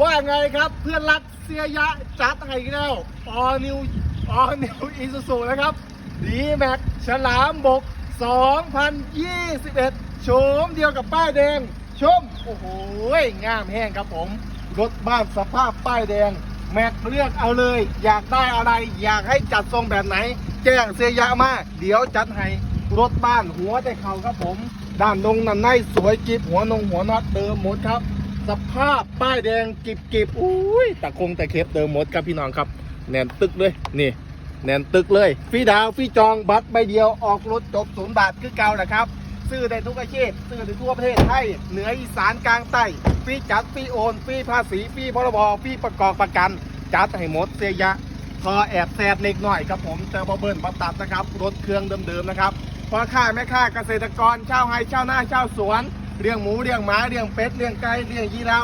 ว่าไงครับเพื่อนรักเสียยะจัดให้อีกแล้วออนิวออนิวอีซูซูนะครับดีแม็กฉลามบก 2021 โฉมเดียวกับป้ายแดง ชม โอ้โหงามแห้งครับผม รถบ้านสภาพป้ายแดง แม็กเลือกเอาเลย อยากได้อะไร อยากให้จัดทรงแบบไหน แจ้งเสียยะมา เดี๋ยวจัดให้รถบ้านหัวใจเขาครับผม ด้านนงนันในสวยกิบหัวนงหัวน็อตเดิมหมดครับ สภาพป้ายแดงกิบกิบอุ้ยตะคงแต่เคปเดิมหมดครับพี่น้องครับ แน่นตึกเลยนี่ แน่นตึกเลยฟรีดาวฟรีจองบัตรใบเดียวออกรถจบศูนย์บาทคือเก่าแหละครับ ซื้อได้ทุกอาชีพซื้อได้ทั่วประเทศไทยเหนืออีสานกลางใต้ฟรีจัดฟรีโอนฟรีภาษีฟรีพรบฟรีประกอบประกันจัดให้หมดเสียยะพอแอบแซดเล็กหน่อยครับผมเจอบ่เบิ้ลบัตัดนะครับ รถเครื่องเดิมๆนะครับพอค่าแม่ค่าเกษตรกรเช่าวไฮเช่าวนาเช่าวสวน เลี้ยงหมูเลี้ยงหมาเลี้ยงเป็ดเลี้ยงไก่เลี้ยงยีราฟ